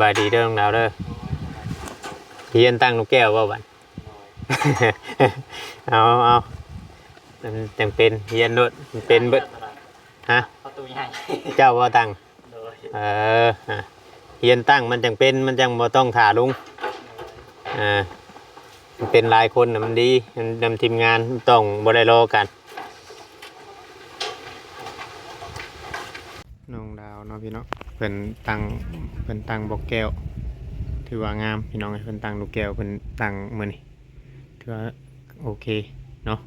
บายดีเด้อน้องดาวเด้อเฮียนตั้งนกแก้วว่าบัน เอาเอามันจังเป็นเฮียนโดดเป็นเบิดฮะ ประตูใหญ่ เจ้าว่าตั้งโดยเออฮะเฮียนตั้งมันจังเป็นมันจังบ่ต้องถ่าลุงอ่ามันเป็นหลายคนน่ะมันดีมันนำทีมงานต้องบ่ได้รอกัน น้องดาวเนาะพี่เนาะ พิ่นตั้งเพิ่นตั้งบอกแก้ว ถือว่างามพี่น้องเพิ่นตั้งลูกแก้วเพิ่นตั้งมื้อนี้ถือว่าโอเคเนาะ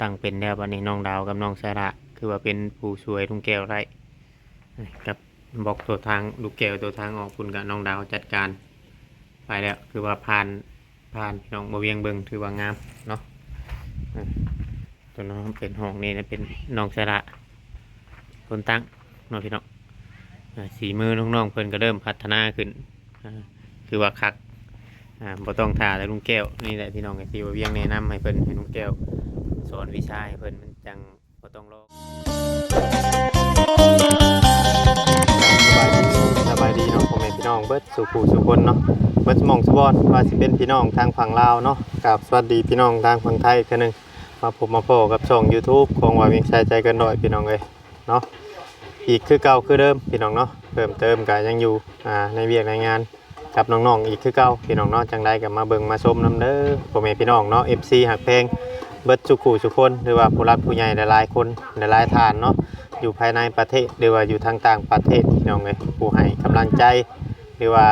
ตั้งเป็นแล้วบัดนี้น้องดาวกับน้องสาระคือว่าเป็นผู้ช่วยลุงแก้วได้กับบอกตัวทางลูกแก้วตัวทางออกคุณกับน้องดาวจัดการ ไปแล้วคือว่าผ่านผ่านพี่น้องมาเวียงเบิงถือว่างามเนาะตัวน้องเป็นห้องนี่นะเป็นน้องสาระคนตั้งเนาะพี่น้อง สีมือน้องๆเพิ่นก็เริ่มพัฒนาขึ้นคือว่าคักอ่าบ่ต้องท่าแต่ลุงแก้วนี่แหละพี่น้องไอ้ที่ว่าเวียงแนะนำให้เพิ่นให้ลุงแก้วสอนวิชาให้เพิ่นมันจังบ่ต้องรอสบายดีสบายดีเนาะพ่อแม่พี่น้องเบิดสุขูสุคนเนาะเบิดสมองสบอนว่าสิเป็นพี่น้องทางฝั่งลาวเนาะกับสวัสดีพี่น้องทางฝั่งไทยอีกเทื่อหนึงมาผมมาพบกับช่อง YouTube ของว่าเวียงชายใจกันดอยพี่น้องเอ้ยเนาะ อีกคือเก่าคือเดิมพี่น้องเนาะเพิ่มเติมก็ยังอยู่อ่าในเวียกในงานกับน้องๆอีกคือเก่าพี่น้องเนาะจังได้กับมาเบิ่งมาชมน้ำเด้อพ่อแม่พี่น้องเนาะ FC หักเพลงเบิดสุขุสุคนหรือว่าผู้รักผู้ใหญ่หลายๆคนหลายๆทานเนาะอยู่ภายในประเทศหรือว่าอยู่ทางต่างประเทศพี่น้องเอ้ยผู้ให้กำลังใจ หรือว่า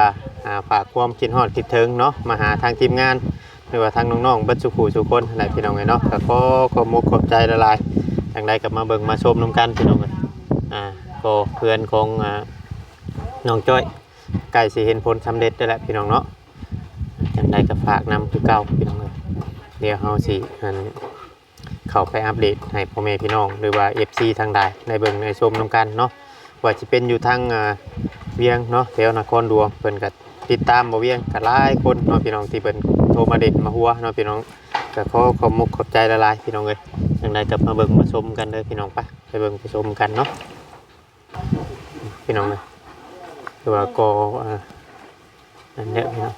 ฝากความคิดฮอดคิดถึงเนาะมาหาทางทีมงาน หรือว่าทางน้องๆเบิดสุขุสุคนหลายพี่น้องเอ้ยเนาะก็ขอขอบมุกขอบใจละลายจังได้กับมาเบิ่งมาชมน้ำกันพี่น้องเอ้ยอ่า ก็เพื่อนของน้องจ้อยใกล้สิเห็นผลสำเร็จได้แหละพี่น้องเนาะจังได้ก็ฝากนำคือเก่าพี่น้องเลยเดี๋ยวเฮาสิอันเข้าไปอัปเดตให้พ่อแม่พี่น้อง หรือว่า FC ทางใดในเบิ่งในชมนํกันเนาะว่าสิเป็นอยู่ทางเวียงเนาะแถวนครหลวงเพิ่นก็ติดตามบ่เวียงก็หลายคนเนาะพี่น้องที่เพิ่นโทรมาเด็ดมาหัวเนาะพี่น้องก็ขอขอบมุกขอบใจละลายพี่น้องเอ้ยจังไดก็มาเบิ่งมาชมกันเด้อพี่น้องไปไปเบิ่งไปชมกันเนาะ พี่น้องเอ้ยหรือว่าก็อ่าอันเนี้ยพี่น้อง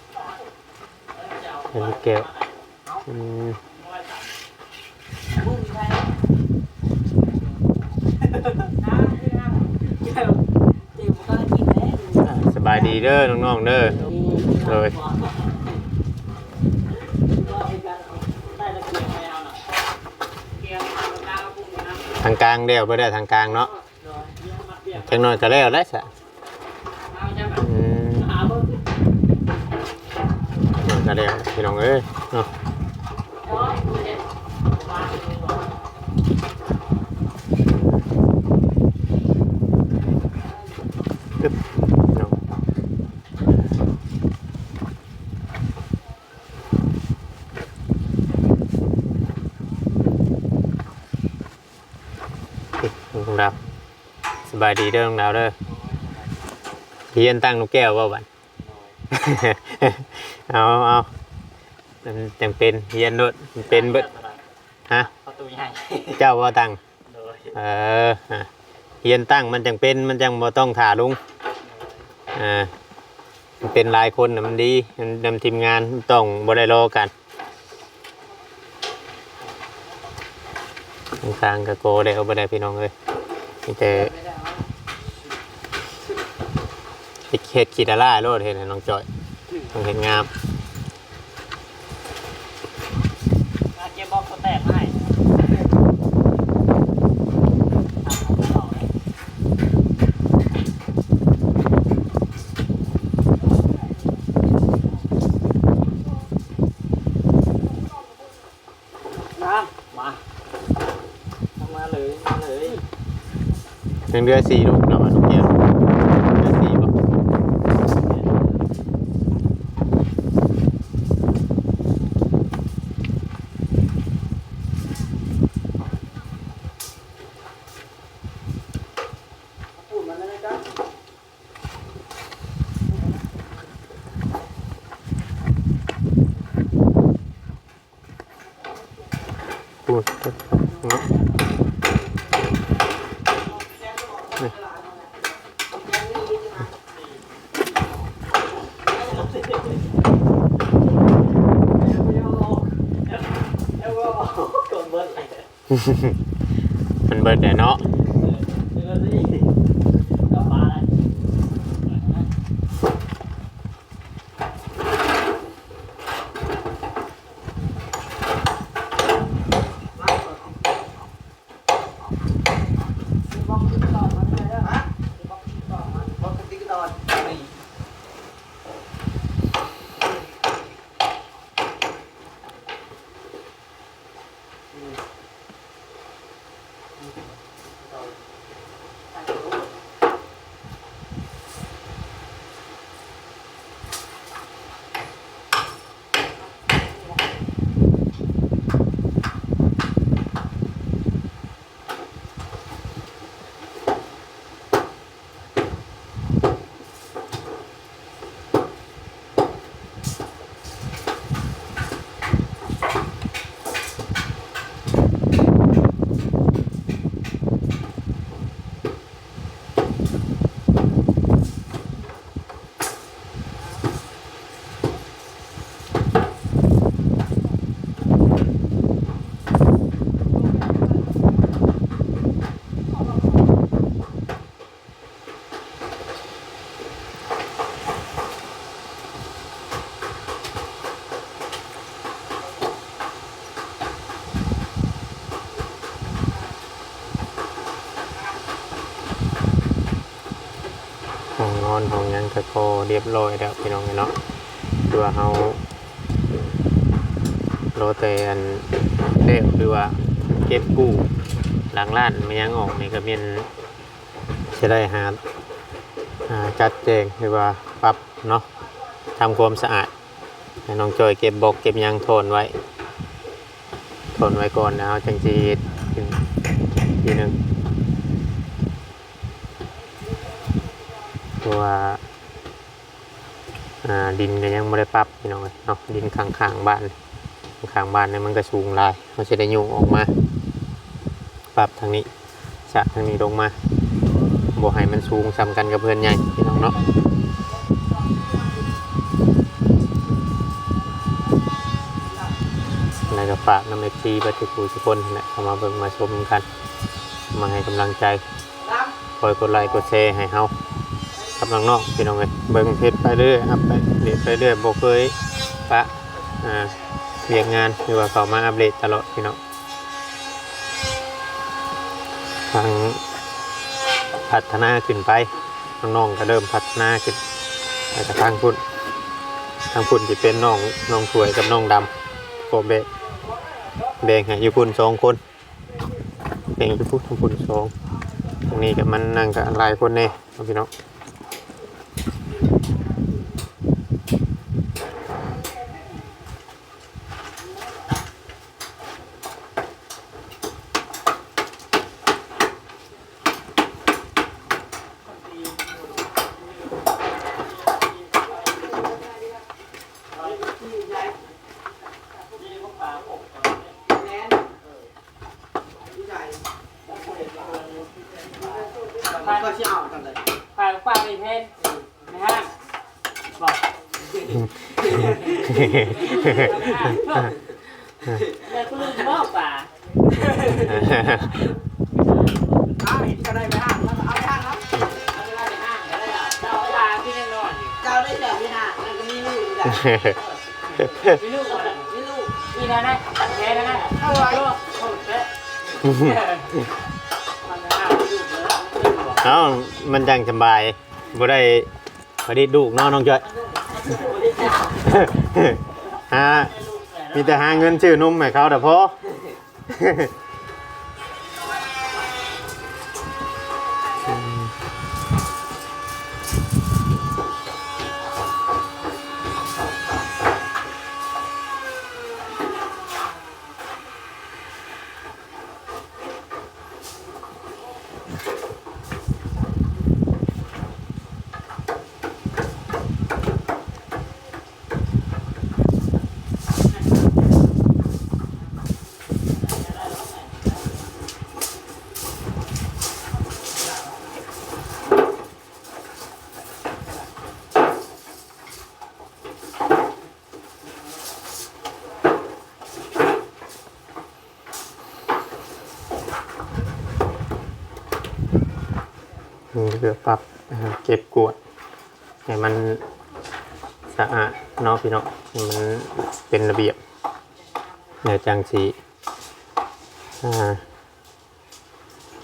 เป็นลูกแก้วอืมอ่าสบายดีเด้อน้องๆเด้อเลยทางกลางเดียวไปได้ทางกลางเนาะ จังน้อยก็แล้วได้สะอืมก็เดี๋ยวพี่น้องเอ้ยเนาะตึ๊บพี่น้องนี่น้องดาวส บายดีเด้อน้องดาวเด้อเฮียนตั้งนกแก้วว่าบันเอาเอามันจังเป็นเฮียนโดดมันเป็นเบิดฮะ ประตูใหญ่ เจ้าว่าตั้งโดยเออฮะเฮียนตั้งมันจังเป็นมันจังบ่ต้องถ่าลุงอ่ามันเป็นหลายคนน่ะมันดีมันนำทีมงานต้องบ่ได้รอกันทางๆก็โกได้เอาบ่ได้พี่น้องเอ้ยมีแต่ เฮ็ดเฮ็ดขีดาล่าโลดเห็นให้น้องจอยต้องเห็นงามอาเกียร์บอกเขาแตกให้น้ำมาทำมาเลยมาเลย หนึ่งเดือนสี่ลูกเนาะลูกเกียวเดือนสี่บ่ พูดมันได้ไหมครับ พูดเนาะนี่ มันเบิดแต่เนาะห้ พอเรียบร้อยแล้วพี่น้องเนาะคือว่าเฮาโรเตอันเรียกคือว่าเก็บกู้หลังร้านมันยังออกนี่ก็เป็นจะได้หาจัดแจงหรือว่าปรับเนาะทำความสะอาดน้องจอยเก็บบอกเก็บยังทนไว้ทนไว้ก่อนแล้วจังจีดทีหนึ่งเพราะว่าอ่า ดินก็ยังไม่ได้ปรับพี่น้องเนาะดินข้างๆบ้านข้างบ้านเนี่ยมันก็สูงลายมันจะได้โยงออกมา ปรับทางนี้สะทางนี้ลงมาบ่ให้มันสูงซ้ำกันกับเพื่อนใหญ่พี่น้องเนาะอะไรก็ฝากน้ำเอฟซีบัตรคูทุกคนนั่นแหละเข้ามาเบิ่งมาชมกัน มาให้กำลังใจ คอยกดไลค์กดแชร์ให้เฮา กับน้องๆพี่น้องเอ้ยเบิ่งเพจไปเรื่อยอัพไปเรื่อยไปเรื่อยบ่เคยปะอ่าเรียกงานหรือว่าเขามาอัปเดตตลอดพี่น้องทางพัฒนาขึ้นไปน้องๆก็เริ่มพัฒนาขึ้นแล้วก็ทางพุ่นทางพุ่นที่เป็นน้องน้องสวยกับน้องดำโกเบะแบ่งให้อยู่พุ่นสองคนแบ่งอยู่พุ่นทางพุ่นสองตรงนี้กับมันนั่งกับหลายคนแน่พี่น้อง มันก็เชี่ยวกันเลยพาป้าไปเพนนะฮะบอก แต่คุณลุงบอกป่าเอาเห็นก็ได้ไปห้างแล้วเอาไปห้างครับเอาไปห้างก็ได้อะเจ้าเวลาที่แน่นอนอยู่เจ้าได้แต่ไม่นานแล้วก็มีลูกอีกแหละมีลูกก่อนมีลูกมีนะนะแค่นะนะเอาไว้โอ้โหเจ๊มันห้าเลยเอ้ามันจังสบายบ่ได้พอดีลูกเนาะน้องจ้อย ฮะมีแต่หาเงินชื่อนมให้เขาแต่พอ เพื่อปรับเก็บกวดให้มันสะอาดเนาะพี่น้องมันเป็นระเบียบเดี๋ยวจังสี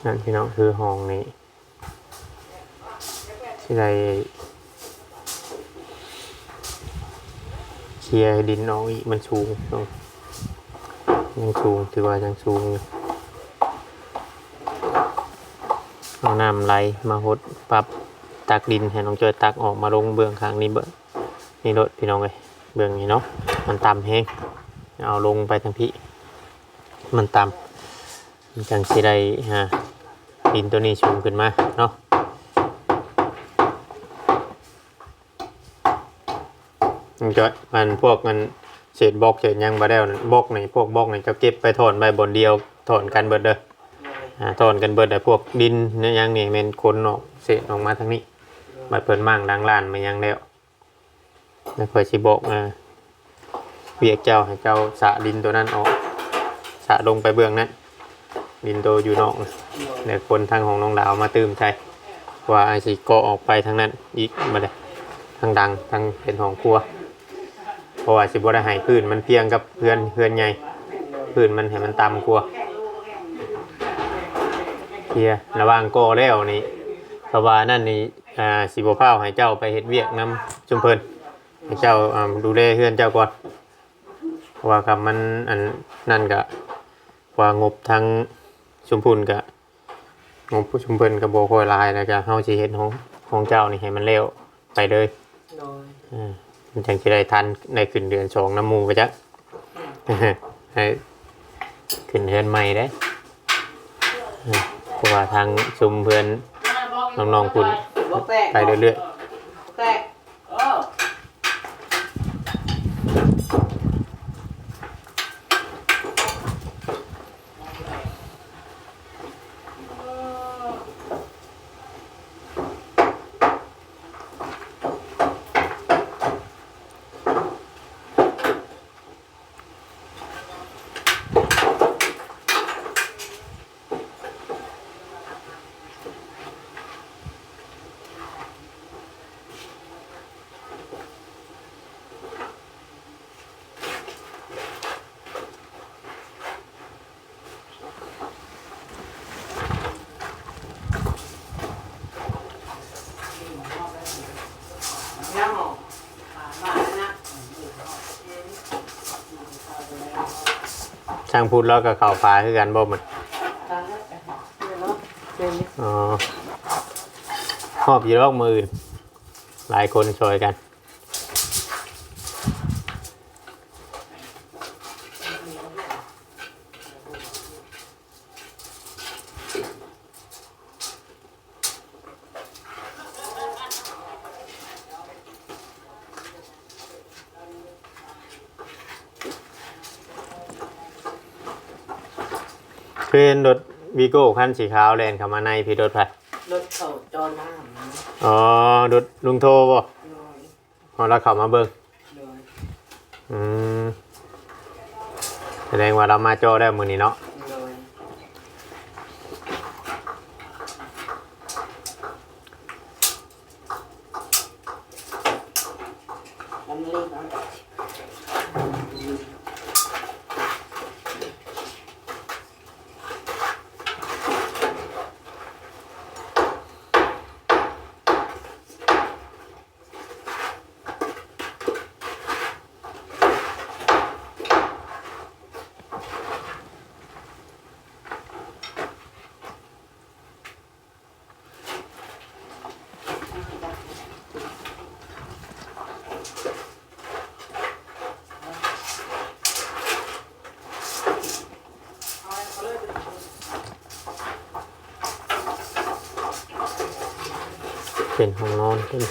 นั่นพี่น้องคือห้องนี้ที่ใดเคลียร์ดินออกอีกมันสูงเนาะยังสูงถือว่ายังสูงอยู่ เอาน้ำไหลมาหดปรับตักดินให้น้องจอยตักออกมาลงเบื้องข้างนี้เบื้องนี่รถพี่น้องเลยเบื้องนี้เนาะมันต่ำแห้งเอาลงไปทางพี่มันต่ำมันจังสิได้ฮะดินตัวนี้สูงขึ้นมาเนาะน้องจอยมันพวกมันเศษบล็อกเศษยังมาแล้วนั่บล็อกนี่พวกบล็อกนี่จะเก็บไปถอนไปบนเดียวถอนกันเบิดเด้อ อ่าถอนกันเบิดแต่พวกดินเนี่ยยังนี่แมันคนออกเศษออกมาทางนี้มาเปิดมั่งดังลานมายังแล้วแล้วคอยชิบอกอ่าเวียกเจ้าให้เจ้าสะดินตัวนั้นออกสะลงไปเบื้องนั้นดินโตอยู่นอกน่ะแล้วคนทางของน้องดาวมาตื้มใจว่าไอ้สิเกาะออกไปทางนั้นอีกมาเลยทางดังทางเป็นของครัวเพราะว่าสิบ่ได้ให้พื้นมันเพียงกับเพื่อนเพื่อนใหญ่พื้นมันให้มันต่ำกว่า เคลียร์ระหว่างโกแล้วนี่เพราะว่านั่นนี่อ่าสิบเฝ้าให้เจ้าไปเฮ็ดเวียกนํจุมเพิ่นให้เจ้าอ่าดูแลเฮือนเจ้าก่อนเพราะว่าคำมันอันนั่นก็ว่างบทางชุมพุนก็งบผู้ชุมเพิ่นก็บ่ค่อยหลายแล้วก็เฮาสิเฮ็ดของของเจ้านี่ให้มันเร็วไปเลยโดยอ่ามันจังสิได้ทันได้ขึ้นเดือนสองน้ำหมูไปจักให้ขึ้นเดือนใหม่ได้อ่าเพ ราะว่าทางชุมเพื่อนน้องๆคุณไปเรื่อยแตก เออ ยังหรอมาแล้วนะ ๆช่างพูดแล้วก็เข่าฟ้าคือกันบ่หมดทางนั้นเดี๋ยวเนาะเดี๋ยวนี้อ๋อหอบอยู่รอกมืออื่นหลายคนช่วยกัน เพื่อนรถวีโก้คันสีขาวแลนเข้ามาในพี่รถไฟรถเข้าจอน้ำนะอ๋อรถลุงโทบ่โดยพอเราเข้ามาเบิ่งโดยอืมแสดงว่าเรามาจอได้มือนี้เนาะ เป็นห้องนอนเป็น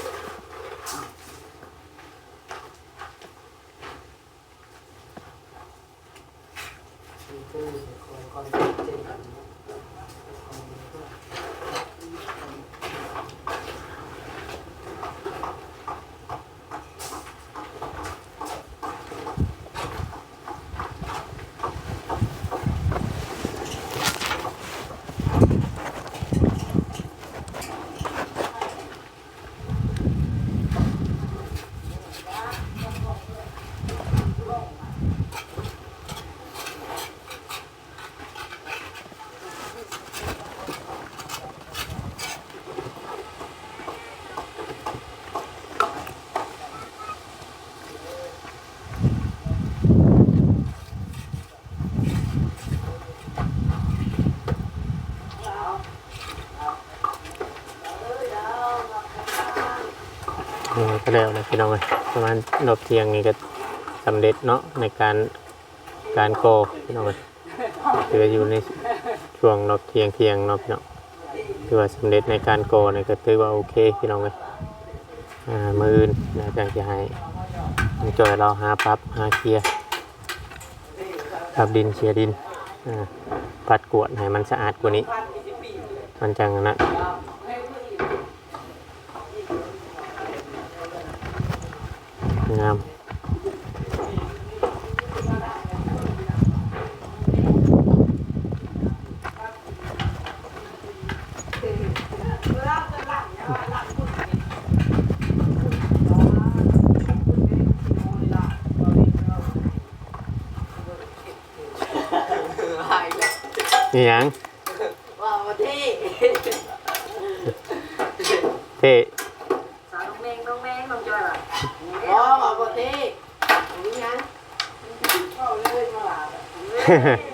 แล้วนะพี่น้องเอ้ยประมาณรอบเที่ยงนี่ก็สำเร็จเนาะในการการก่อพี่น้องเอ้ยเหลืออยู่ในช่วงรอบเที่ยงเที่ยงเนาะพี่น้องถือว่าสำเร็จในการก่อนี่ก็ถือว่าโอเคพี่น้องเอ้ยอ่ามืออื่นนะจังจะให้จอยเราหาปรับหาเคลียร์ขับดินเคลียร์ดินอ่าปัดกวดให้มันสะอาดกว่านี้มันจังนะงาม นี่หยังว่าวันที่เท่สาวน้องแมงน้องแมงน้องจอยล่ะอ๋อว่าวันที่นี่งั้นเข้าเลยมาละ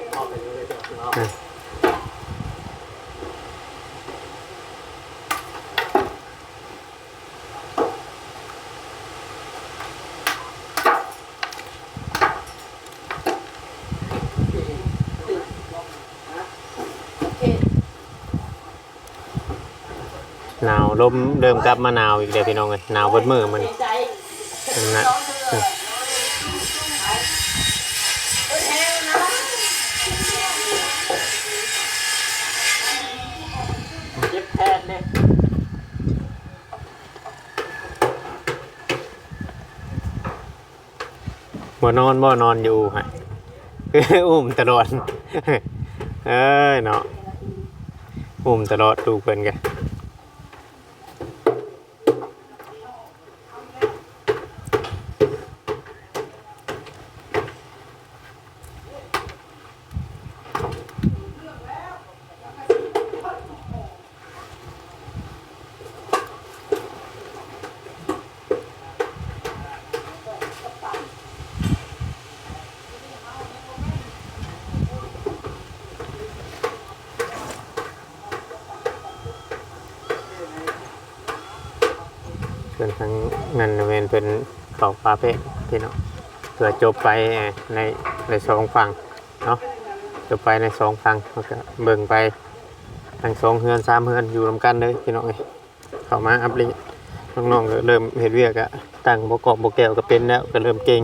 หนาวลมเริ่มกลับมาหนาวอีกเดี๋ยวพี่น้องเลยหนาวเบดมือมันนะเจ็บแทนเนี่ยบ่นอนบ่นอนอยู่ฮะออุ้มตลอดเอ้ยเนาะอุ้มตลอดดูเพิ่นกันเพิ่นทั้ง นั้นน่ะแม่นเป็นเขาฟ้าเพชรพี่น้องเพื่อจบไปในในสองฝั่งเนาะจบไปในสองฝั่งแล้วก็เบิ่งไปทั้งสองเฮือนสามเฮือนอยู่รวมกันเลยพี่น้องเอ้ยเข้ามาอัปเดตน้องๆก็เริ่มเฮ็ดเวียกอะตั้งบกอบบ่แก้วก็เป็นแล้วก็เริ่มเก่ง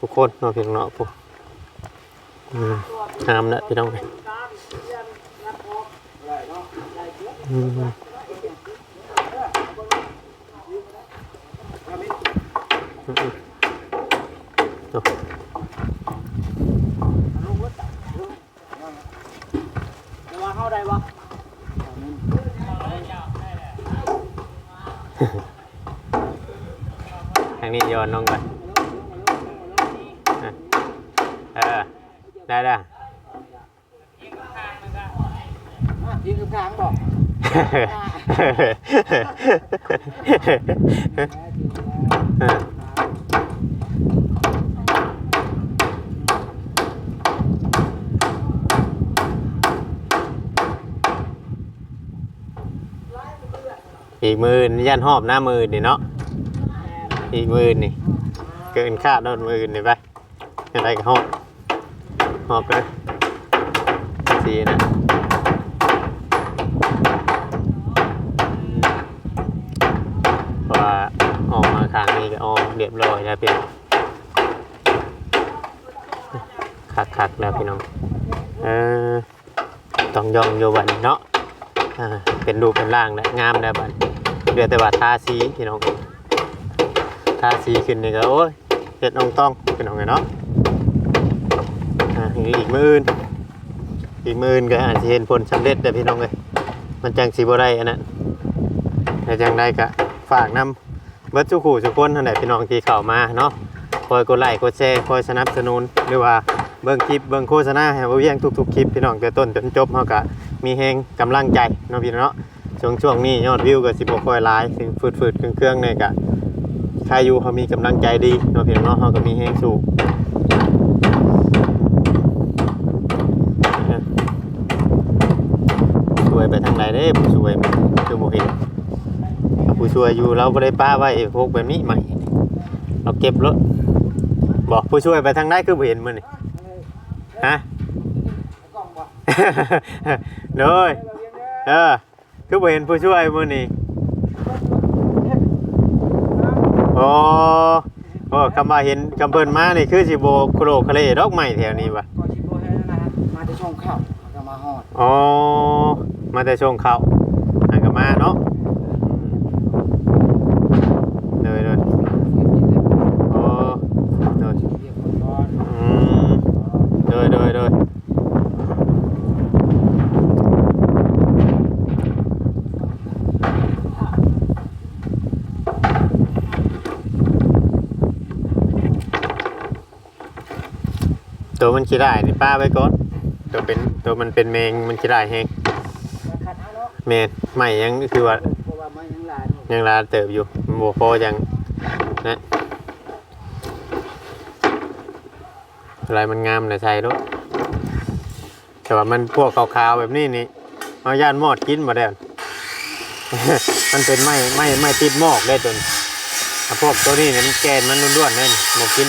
ทุกคนเนาะพี่น้องเนาะพวกอืมงามแล้วพี่น้องเอ้ยอืม ว่าเข้าได้ปะ ทางนี้โยนลงก่อนอะเออได้ได้ยืนกลางบอกเอออีกมือนี่ยันหอบหน้ามือนี่เนาะ อีกมือนี่เกินคาดโดนมือนี่ไปอะไรก็หอบหอบเลยสีนะพราะว่าออกมาขางนี้ก็ออกเรียบร้อยแล้วพี่น้องคักๆแล้วพี่น้องเออต้องยองโยบันเนาะเป็นรูปเป็นร่างแล้วงามแล้วบันเดือแต่ว่าทาสีพี่น้อง ทาสีขึ้นนี่ก็โอ้ยเฮ็ดน้องต้องพี่น้องไงเนาะอ่าอีกมืออื่นอีกมืออื่นก็อาจจะเห็นผลสำเร็จแต่พี่น้องเลยมันจังสีบ่ได้อันนั้นแต่จังได้ก็ฝากนำเบิดสุขู่สุคนท่านใดพี่น้องที่เข้ามาเนาะคอยกดไลค์กดแชร์คอยสนับสนุนหรือว่าเบิ่งคลิปเบิ่งโฆษณาให้บ่เวียงทุกๆคลิปพี่น้องแต่ต้นจนจบเฮาก็มีแฮงกำลังใจเนาะพี่เนาะช่วงช่วงนี้ยอดวิวก็สิบ่ค่อยหลายถึงฟืดๆเครื่องๆเนี่ยก็ ใครอยู่เขามีกำลังใจดีเนาะพี่น้องเนาะเฮาก็มีแฮงสู้ช่วยไปทางไหนเด้ผู้ช่วยมันคือบ่เห็นผู้ช่วยอยู่เราบ่ได้ป้าไว้พวกแบบนี้ใหม่เราเก็บรถบอกผู้ช่วยไปทางไหนคือบ่เห็นมื้อนี่ฮะกล้องบ่โดยเออคือบ่เห็นผู้ช่วยมื้อนี้ โอ้โอ้คำว่าเห็นคำเพิ่นมานี่คือสิบ่โคโลคาเลดอกไม้แถวนี้ว่ะก็ชิโบให้แล้วนะฮะมาจะช่องข้าวก็มาฮอดอ๋อมาแต่ช่วงเข้าหางก็มาเนาะเลยเลยโอ้เลย เรียกคนก่อน อืมเลยเลยเลย ตัวมันขี้ได้นี่ป้าไว้ก่อนตัวเป็นตัวมันเป็นแมงมันขี้ได้แฮงขัดเอาเนาะแมนใหม่ยังคือว่าเพราะว่ามันยังหลายอยู่ยังลาเติบอยู่มันบ่พอยังนะอะไรมันงามนะใช่ด้วยแต่ว่ามันพวกขาวๆแบบนี้นี่เอาย่านมอดกินมาแล้ว มันเป็นไม้ไม้ไม้ติดหมอกได้จนอะพวกตัวนี้เนี่ยมันแกนมันล้วนๆนั่นบ่กิน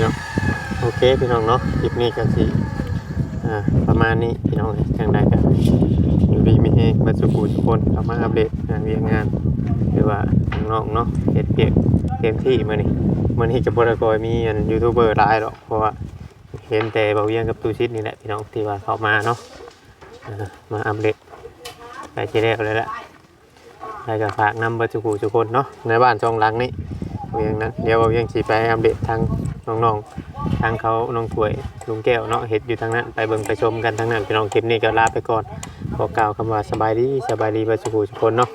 เนาะโอเคพี่น้องเนาะคลิปนี้ก็สิอ่าประมาณนี้พี่น้องจังได้กันอยู่ดีมีเฮงมาสุขุทุกคนเข้ามาอัปเดตงานเวียงงานหรือว่าน้องเนาะเฮ็ดเปียกเต็มที่มื้อนี้มื้อนี้จะบ่ได้กอยมีอันยูทูบเบอร์หลายหรอกเพราะว่าเห็นแต่เบาเวียงกับตูชิดนี่แหละพี่น้องที่ว่าเข้ามาเนาะมาอัปเดตไปที่แล้วเลยแหละแล้วก็ฝากนำเบ่ทุกูทุกคนเนาะในบ้านช่องหลังนี้ เวียงนั้นเดี๋ยวเราเวียงสีไปอัปเดตทางน้องๆทางเขาน้องถวยลุงแก้วเนาะเห็ดอยู่ทางนั้นไปเบิ่งไปชมกันทางนั้นพี่น้องคลิปนี้ก็ลาไปก่อนขอกล่าวคำว่าสบายดีสบายดีไปสุขุสุคนเนาะ